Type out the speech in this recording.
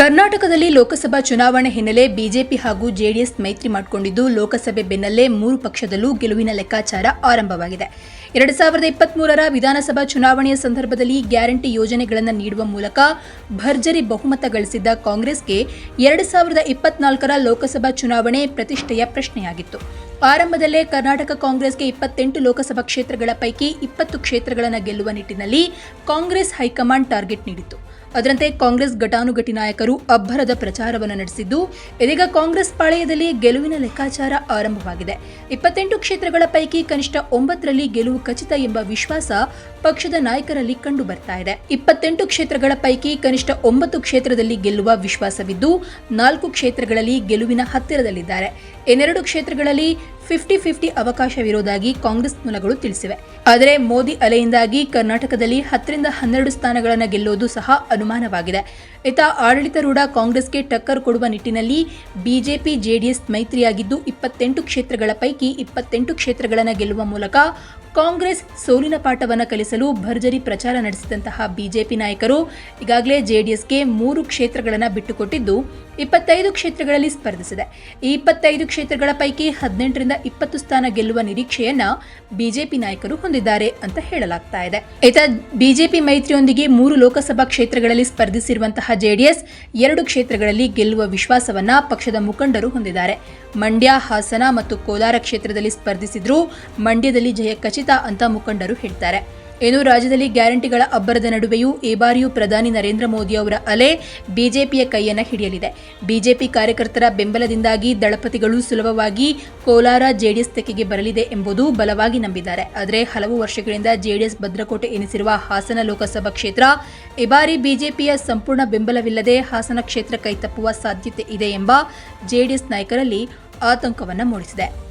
ಕರ್ನಾಟಕದಲ್ಲಿ ಲೋಕಸಭಾ ಚುನಾವಣೆ ಹಿನ್ನೆಲೆ ಬಿಜೆಪಿ ಹಾಗೂ ಜೆಡಿಎಸ್ ಮೈತ್ರಿ ಮಾಡಿಕೊಂಡಿದ್ದು, ಲೋಕಸಭೆ ಬೆನ್ನಲ್ಲೇ ಮೂರು ಪಕ್ಷದಲ್ಲೂ ಗೆಲುವಿನ ಲೆಕ್ಕಾಚಾರ ಆರಂಭವಾಗಿದೆ. ಎರಡು ಸಾವಿರದ ಇಪ್ಪತ್ಮೂರರ ವಿಧಾನಸಭಾ ಚುನಾವಣೆಯ ಸಂದರ್ಭದಲ್ಲಿ ಗ್ಯಾರಂಟಿ ಯೋಜನೆಗಳನ್ನು ನೀಡುವ ಮೂಲಕ ಭರ್ಜರಿ ಬಹುಮತ ಗಳಿಸಿದ್ದ ಕಾಂಗ್ರೆಸ್ಗೆ ಎರಡು ಸಾವಿರದ ಇಪ್ಪತ್ನಾಲ್ಕರ ಲೋಕಸಭಾ ಚುನಾವಣೆ ಪ್ರತಿಷ್ಠೆಯ ಪ್ರಶ್ನೆಯಾಗಿತ್ತು. ಆರಂಭದಲ್ಲೇ ಕರ್ನಾಟಕ ಕಾಂಗ್ರೆಸ್ಗೆ ಇಪ್ಪತ್ತೆಂಟು ಲೋಕಸಭಾ ಕ್ಷೇತ್ರಗಳ ಪೈಕಿ ಇಪ್ಪತ್ತು ಕ್ಷೇತ್ರಗಳನ್ನು ಗೆಲ್ಲುವ ನಿಟ್ಟಿನಲ್ಲಿ ಕಾಂಗ್ರೆಸ್ ಹೈಕಮಾಂಡ್ ಟಾರ್ಗೆಟ್ ನೀಡಿತ್ತು. ಅದರಂತೆ ಕಾಂಗ್ರೆಸ್ ಘಟಾನುಘಟಿ ನಾಯಕರು ಅಬ್ಬರದ ಪ್ರಚಾರವನ್ನು ನಡೆಸಿದ್ದು, ಇದೀಗ ಕಾಂಗ್ರೆಸ್ ಪಾಳೆಯದಲ್ಲಿ ಗೆಲುವಿನ ಲೆಕ್ಕಾಚಾರ ಆರಂಭವಾಗಿದೆ. ಇಪ್ಪತ್ತೆಂಟು ಕ್ಷೇತ್ರಗಳ ಪೈಕಿ ಕನಿಷ್ಠ ಒಂಬತ್ತರಲ್ಲಿ ಗೆಲುವು ಖಚಿತ ಎಂಬ ವಿಶ್ವಾಸ ಪಕ್ಷದ ನಾಯಕರಲ್ಲಿ ಕಂಡು ಬರ್ತಾ ಇದೆ. ಇಪ್ಪತ್ತೆಂಟು ಕ್ಷೇತ್ರಗಳ ಪೈಕಿ ಕನಿಷ್ಠ ಒಂಬತ್ತು ಕ್ಷೇತ್ರದಲ್ಲಿ ಗೆಲ್ಲುವ ವಿಶ್ವಾಸವಿದ್ದು, ನಾಲ್ಕು ಕ್ಷೇತ್ರಗಳಲ್ಲಿ ಗೆಲುವಿನ ಹತ್ತಿರದಲ್ಲಿದ್ದಾರೆ. ಇನ್ನೆರಡು ಕ್ಷೇತ್ರಗಳಲ್ಲಿ ಫಿಫ್ಟಿ ಫಿಫ್ಟಿ ಅವಕಾಶವಿರುವುದಾಗಿ ಕಾಂಗ್ರೆಸ್ ಮೂಲಗಳು ತಿಳಿಸಿವೆ. ಆದರೆ ಮೋದಿ ಅಲೆಯಿಂದಾಗಿ ಕರ್ನಾಟಕದಲ್ಲಿ ಹತ್ತರಿಂದ ಹನ್ನೆರಡು ಸ್ಥಾನಗಳನ್ನು ಗೆಲ್ಲುವುದು ಸಹ ಅನುಮಾನವಾಗಿದೆ. ಇತ ಆಡಳಿತಾರೂಢ ಕಾಂಗ್ರೆಸ್ಗೆ ಟಕ್ಕರ್ ಕೊಡುವ ನಿಟ್ಟಿನಲ್ಲಿ ಬಿಜೆಪಿ, ಜೆಡಿಎಸ್ ಮೈತ್ರಿಯಾಗಿದ್ದು ಇಪ್ಪತ್ತೆಂಟು ಕ್ಷೇತ್ರಗಳ ಪೈಕಿ ಇಪ್ಪತ್ತೆಂಟು ಕ್ಷೇತ್ರಗಳನ್ನು ಗೆಲ್ಲುವ ಮೂಲಕ ಕಾಂಗ್ರೆಸ್ ಸೋಲಿನ ಪಾಠವನ್ನು ಕಲಿಸಲು ಭರ್ಜರಿ ಪ್ರಚಾರ ನಡೆಸಿದಂತಹ ಬಿಜೆಪಿ ನಾಯಕರು ಈಗಾಗಲೇ ಜೆಡಿಎಸ್ಗೆ ಮೂರು ಕ್ಷೇತ್ರಗಳನ್ನು ಬಿಟ್ಟುಕೊಟ್ಟಿದ್ದು ಇಪ್ಪತ್ತೈದು ಕ್ಷೇತ್ರಗಳಲ್ಲಿ ಸ್ಪರ್ಧಿಸಿದೆ. ಈ ಇಪ್ಪತ್ತೈದು ಕ್ಷೇತ್ರಗಳ ಪೈಕಿ ಹದಿನೆಂಟರಿಂದ ಇಪ್ಪತ್ತು ಸ್ಥಾನ ಗೆಲ್ಲುವ ನಿರೀಕ್ಷೆಯನ್ನ ಬಿಜೆಪಿ ನಾಯಕರು ಹೊಂದಿದ್ದಾರೆ ಅಂತ ಹೇಳಲಾಗ್ತಾ ಇದೆ. ಇತ ಬಿಜೆಪಿ ಮೈತ್ರಿಯೊಂದಿಗೆ ಮೂರು ಲೋಕಸಭಾ ಕ್ಷೇತ್ರಗಳಲ್ಲಿ ಸ್ಪರ್ಧಿಸಿರುವಂತಹ ಜೆಡಿಎಸ್ ಎರಡು ಕ್ಷೇತ್ರಗಳಲ್ಲಿ ಗೆಲ್ಲುವ ವಿಶ್ವಾಸವನ್ನ ಪಕ್ಷದ ಮುಖಂಡರು ಹೊಂದಿದ್ದಾರೆ. ಮಂಡ್ಯ, ಹಾಸನ ಮತ್ತು ಕೋಲಾರ ಕ್ಷೇತ್ರದಲ್ಲಿ ಸ್ಪರ್ಧಿಸಿದ್ರೂ ಮಂಡ್ಯದಲ್ಲಿ ಜಯ ಖಚಿತ ಅಂತ ಮುಖಂಡರು ಹೇಳ್ತಾರೆ. ಇನ್ನು ರಾಜ್ಯದಲ್ಲಿ ಗ್ಯಾರಂಟಿಗಳ ಅಬ್ಬರದ ನಡುವೆಯೂ ಈ ಬಾರಿಯೂ ಪ್ರಧಾನಿ ನರೇಂದ್ರ ಮೋದಿ ಅವರ ಅಲೆ ಬಿಜೆಪಿಯ ಕೈಯನ್ನು ಹಿಡಿಯಲಿದೆ. ಬಿಜೆಪಿ ಕಾರ್ಯಕರ್ತರ ಬೆಂಬಲದಿಂದಾಗಿ ದಳಪತಿಗಳು ಸುಲಭವಾಗಿ ಕೋಲಾರ ಜೆಡಿಎಸ್ ತೆಕ್ಕೆಗೆ ಬರಲಿದೆ ಎಂಬುದು ಬಲವಾಗಿ ನಂಬಿದ್ದಾರೆ. ಆದರೆ ಹಲವು ವರ್ಷಗಳಿಂದ ಜೆಡಿಎಸ್ ಭದ್ರಕೋಟೆ ಎನಿಸಿರುವ ಹಾಸನ ಲೋಕಸಭಾ ಕ್ಷೇತ್ರ ಈ ಬಾರಿ ಬಿಜೆಪಿಯ ಸಂಪೂರ್ಣ ಬೆಂಬಲವಿಲ್ಲದೆ ಹಾಸನ ಕ್ಷೇತ್ರ ಕೈತಪ್ಪುವ ಸಾಧ್ಯತೆ ಇದೆ ಎಂಬ ಜೆಡಿಎಸ್ ನಾಯಕರಲ್ಲಿ ಆತಂಕವನ್ನು ಮೂಡಿಸಿದೆ.